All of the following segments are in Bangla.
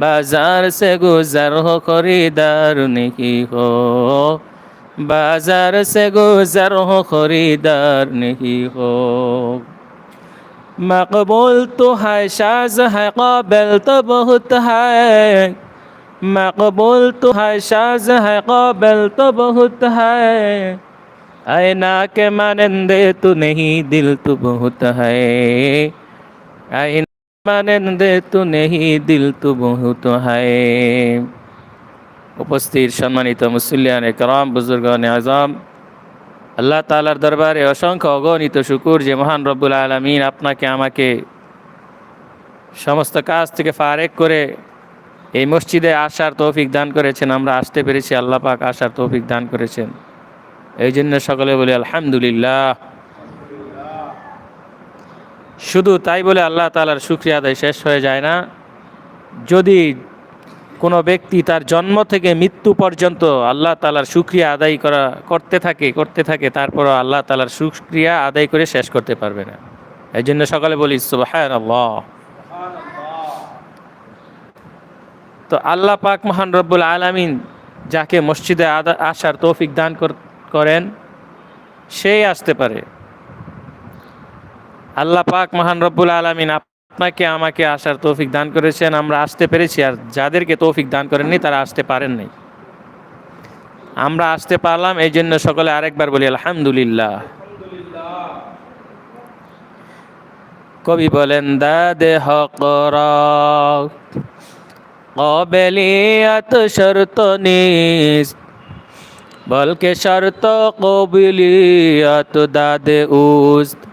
बाजार से गुजर हो खरीदार नहीं हो बाजार से गुजर हो खरीदार नहीं हो मकबूल तो है शाज है काबिल तो बहुत है मकबूल तो है शाज है काबिल तो बहुत है आईना के मानंदे तो नहीं दिल तो बहुत है आईना মানেন্দে নেহি দিল বহুত হায়। উপস্থিত সম্মানিত মুসল্লিয়ান একরাম বুজুর্গান আজম আল্লাহ তালার দরবারে অসংখ্য অগণিত শুকুর যে মহান রব্বুল আলমিন আপনাকে, আমাকে সমস্ত কাজ থেকে ফারেক করে এই মসজিদে আসার তৌফিক দান করেছেন। আমরা আসতে পেরেছি, আল্লাহ পাক আসার তৌফিক দান করেছেন। এই জন্য সকলে বলি, আলহামদুলিল্লাহ। শুধু তাই বলে আল্লাহ তালার শুক্রিয়া আদায় শেষ হয়ে যায় না। যদি কোনো ব্যক্তি তার জন্ম থেকে মৃত্যু পর্যন্ত আল্লাহ তালার শুক্রিয়া আদায় করা, করতে থাকে করতে থাকে, তারপরও আল্লাহ তালার শুক্রিয়া আদায় করে শেষ করতে পারবে না। এই জন্য সকালে বলি সুবাহান আল্লাহ তো আল্লাহ পাক মহান রব্বুল আলামিন যাকে মসজিদে আসার তৌফিক দান করেন, সেই আসতে পারে। আল্লাহ পাক মহান রব্বুল আলামিন আপনাকে, আমাকে আসার তৌফিক দান করেছেন। আমরা আসতে পেরেছি আর যাদেরকে তৌফিক দান করেননি, তারা আসতে পারেননি। আমরা আসতে পারলাম এই জন্য সকলে আরেকবার বলি, আলহামদুলিল্লাহ। কবি বলেন, দাদে হকর কবেলিয়াত শর্ত নিস, বলকে শর্ত কবিলিয়াত দাদে উস্ত।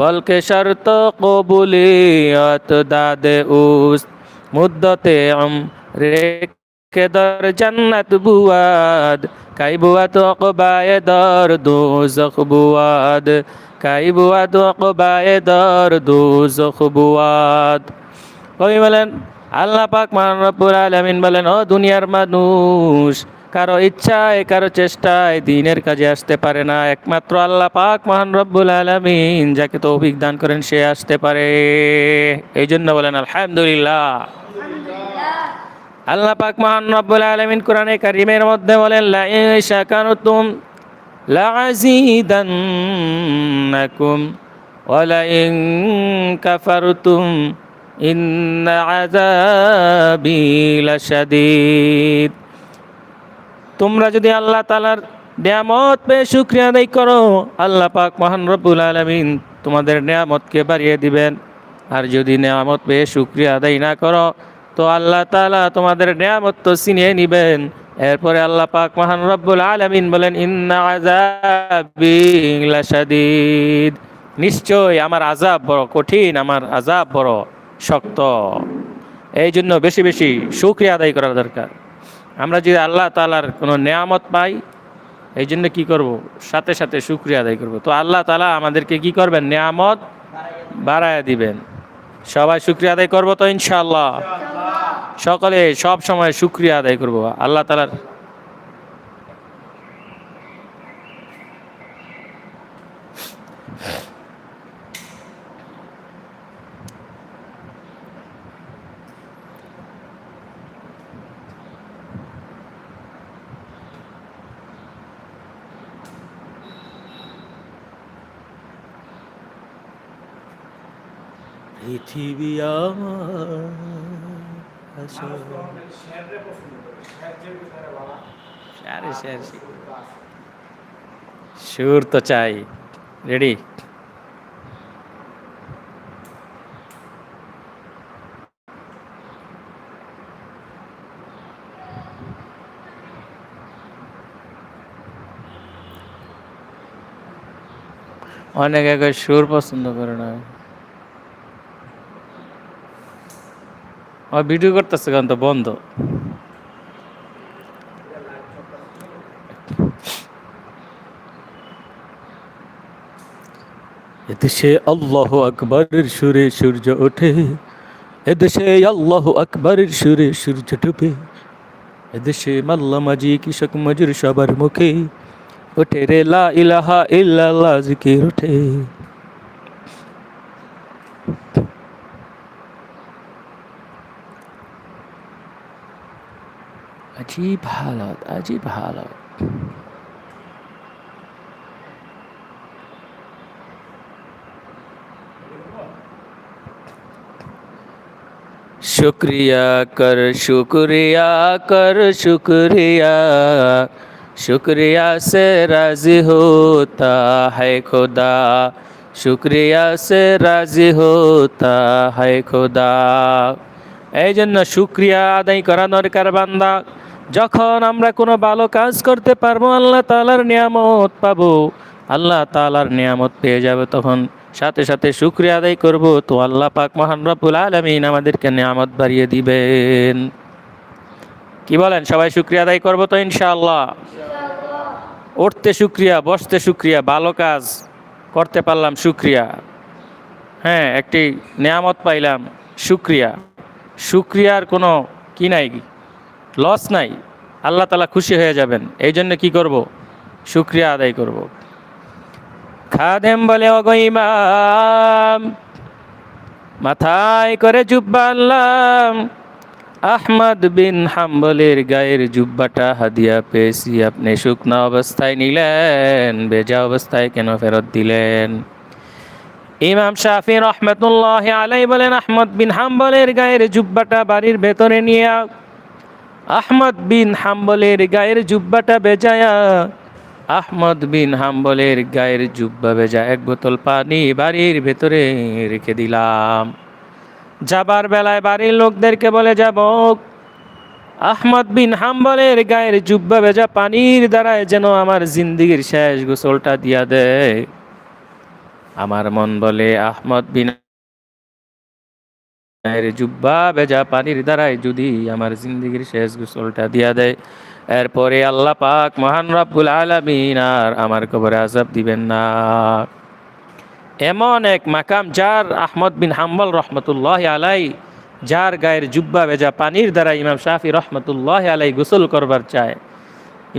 বলকে শর্ত কবুলিয়াত দাদে উস্ত মুদ্দতে আম রেখে দর জান্নাত বুয়াদ কাই বুয়াত অকবায়ে দর দোজখ বুয়াদ কাই বুয়াত অকবায়ে দর দোজখ বুয়াদ। কবি বলেন, আল্লাহ পাক মহান রব্বুল আলামিন বলেন, ও দুনিয়ার মানুষ কারও ইচ্ছায় কারও চেষ্টায় দিনের কাজে আসতে পারে না। একমাত্র আল্লাহ পাক মহান রব্বুল আলামিন যাকে তৌফিক দান করেন সে আসতে পারে। এই জন্য বলেন আলহামদুলিল্লাহ। আল্লাহ পাক মহান রব্বুল আলামিন কোরআনে কারিমের মধ্যে বলেন লা ইন শাকারতুম লাযীদান্নাকুম ওয়া লা ইন কাফারতুম ইন্ন আযাবি লাশাদীদ। তোমরা যদি আল্লাহ তালার নিয়ামত পেয়ে শুক্রিয়া আদায় করো, আল্লাহ পাক মহান রব্বুল আলমিন তোমাদের নিয়ামতকে বাড়িয়ে দিবেন। আর যদি নিয়ামত পেয়ে শুক্রিয়া আদায় না করো, তো আল্লাহ তালা তোমাদের নিয়ামত তো ছিনিয়ে নিবেন। এরপরে আল্লাহ পাক মহান রব্বুল আলমিন বলেন, ইন্না লাশাদীদ। নিশ্চয় আমার আজাব বড় কঠিন, আমার আজাব বড় শক্ত। এই জন্য বেশি বেশি শুক্রিয়া আদায় করা দরকার। আমরা যদি আল্লাহ তালার কোনো নেয়ামত পাই এই জন্য কী করব? সাথে সাথে শুক্রিয়া আদায় করব। তো আল্লাহ তালা আমাদেরকে কি করবেন? নেয়ামত বাড়ায় দিবেন। সবাই শুক্রিয়া আদায় করব তো ইনশাল্লাহ সকলে সব সময় শুক্রিয়া আদায় করব। আল্লাহ তালার পৃথিবী। সারে তো চাই। রেডি অনেকে সুর পছন্দ করে না। আমার ভিডিও করতেছে কারণ তো বন্ধ। এদেশে আল্লাহ আকবরের সুরে সূর্য ওঠে, এদেশে আল্লাহ আকবরের সুরে সূর্য ডুবে, এদেশে মাল্লা মাঝি কৃষক মজুর সবার মুখে, ওঠে রে লা ইলাহা ইল্লাল্লাহ জিকির ওঠে। अजीब हालत अजीब हालत शुक्रिया कर शुक्रिया कर शुक्रिया शुक्रिया से राजी होता है खुदा शुक्रिया से রাজি होता है खुदा এই জন্য শুক্রিয়া আদায় করা দরকার বান্দা যখন আমরা কোনো ভালো কাজ করতে পারব আল্লাহ তালার নিয়ামত পাবো। আল্লাহ তালার নিয়ামত পেয়ে যাবে তখন। সাথে সাথে শুক্রিয়া আদায় করব। তো আল্লাহ পাক মহান রব্বুল আলমিন আমাদেরকে নিয়ামত বাড়িয়ে দিবেন। কি বলেন? সবাই শুক্রিয়া আদায় করব তো ইনশাআল্লাহ? উঠতে শুক্রিয়া বসতে শুক্রিয়া ভালো কাজ করতে পারলাম শুক্রিয়া। হ্যাঁ একটি নিয়ামত পাইলাম শুক্রিয়া। শুক্রিয়ার কোনো কি নাই লস নাই। আল্লাহ তালা খুশি হয়ে যাবেন। এই জন্য কি করব? শুক্রিয়া আদায় করব। খাদেম বলে অগো ইমাম, মাথায় করে জুব্বা আনলাম। আহমদ বিন হাম্বলের গায়ের জুব্বাটা হাদিয়া পেয়েছি। আপনি শুকনা অবস্থায় নিলেন বেজা অবস্থায় কেন ফেরত দিলেন? ইমাম শাফি রহমতুল্লাহ আলাই বলেন, আহমদ বিন হাম্বলের গায়ের জুব্বাটা বাড়ির ভেতরে নিয়ে আহমদ বিন হাম্বলের গায়ের জুব্বাটা বেজায়া। আহমদ বিন হাম্বলের গায়ের জুব্বা বেজা। এক বোতল পানি বাড়ির ভেতরে রেখে দিলাম। যাবার বেলায় বাড়ির লোকদেরকে বলে, যাব। আহমদ বিন হাম্বলের গায়ের জুব্বা বেজা পানির দ্বারায় যেন আমার জিন্দিগির শেষ গোসলটা দিয়া দেয়। আমার মন বলে, আহমদ বিন গায়ের জুব্বা বেজা পানির দ্বারাই যদি আমার জিন্দিগির শেষ গোসলটা দিয়া দেয়, এরপরে আল্লাহ পাক মহান রব্বুল আলমিন আর আমার কবরে আজাব দিবেন না। এমন এক মাকাম যার আহমদ বিন হাম্বল রহমতুল্লাহ আলাই, যার গায়ের জুব্বা বেজা পানির দ্বারা ইমাম শাফি রহমতুল্লাহ আলাই গোসল করবার চায়।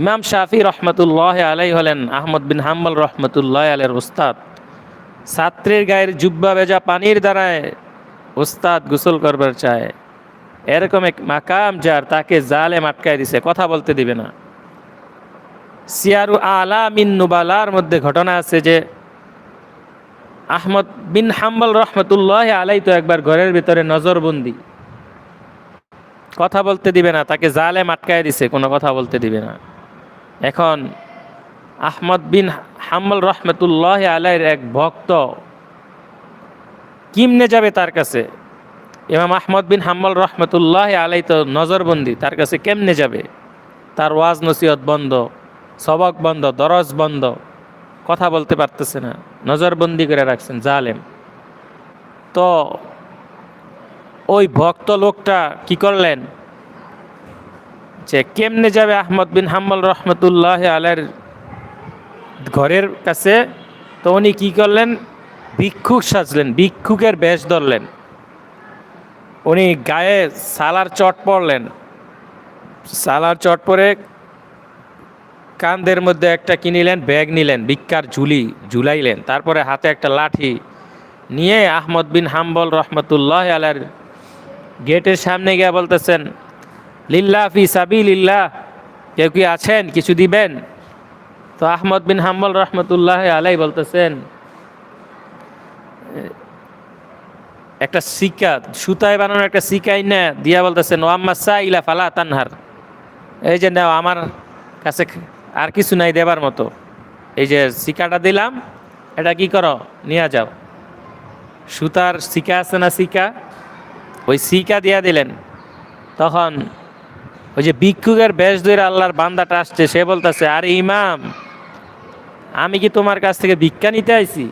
ইমাম শাফি রহমতুল্লাহ আলাই হলেন আহমদ বিন হাম্বল রহমতুল্লাহ আলের উস্তাদ ছাত্রের গায়ের জুব্বা বেজা পানির দ্বারায় উস্তাদ গোসল করবার চায়। এরকম এক মাকাম যার তাকে জালে আটকায় দিছে, কথা বলতে দিবে না। সিয়ারু আলা মিন নুবালার মধ্যে ঘটনা আছে যে, আহমদ বিন হাম্বল রহমতুল্লাহ আলাই তো একবার ঘরের ভিতরে নজরবন্দি। কথা বলতে দিবে না, তাকে জালে আটকায় দিছে, কোনো কথা বলতে দিবে না। এখন আহমদ বিন হাম্বল রহমতুল্লাহ আলাইয়ের এক ভক্ত কিমনে যাবে তার কাছে? ইমাম আহমদ বিন হাম্বল রহমতুল্লাহ আলাই তো নজরবন্দি, তার কাছে কেমনে যাবে? তার ওয়াজ নসিহত বন্ধ, সবক বন্ধ, দরজ বন্ধ, কথা বলতে পারতেছে না, নজরবন্দি করে রাখছেন জালেম। তো ওই ভক্ত লোকটা কি করলেন? যে কেমনে যাবে আহমদ বিন হাম্বল রহমতুল্লাহ আলের ঘরের কাছে? তো উনি কী করলেন? ভিক্ষুক সাজলেন, ভিক্ষুকের বেশ ধরলেন। উনি গায়ে সালার চট পরলেন সালার চট পরে কান্দের মধ্যে একটা কিনিলেন ব্যাগ নিলেন, ভিক্ষার ঝুলি ঝুলাইলেন। তারপরে হাতে একটা লাঠি নিয়ে আহমদ বিন হাম্বল রহমতুল্লাহ আলার গেটের সামনে গিয়ে বলতেছেন লিল্লা ফি সাবি লিল্লা কেউ কি আছেন? কিছু দিবেন? তো আহমদ বিন হাম্বল রহমতুল্লাহ আলাই বলতেছেন একটা সিকা, সুতায় বানানো একটা সিকাই না দিয়া বলতেছেন ওয়াম্মা সা ইলা ফালা তানহার। এই যে নাও, আমার কাছে আর কিছু নাই দেবার মতো। এই যে সিকাটা দিলাম, এটা কি করো, নিয়ে যাও। সুতার সিকা আছে না সিকা? ওই সিকা দিয়া দিলেন। তখন ওই যে ভিক্ষুকের বেশ ধরে আল্লাহর বান্দাটা আসছে, সে বলতেছে, আরে ইমাম, আমি কি তোমার কাছ থেকে ভিক্ষা নিতে আইছি?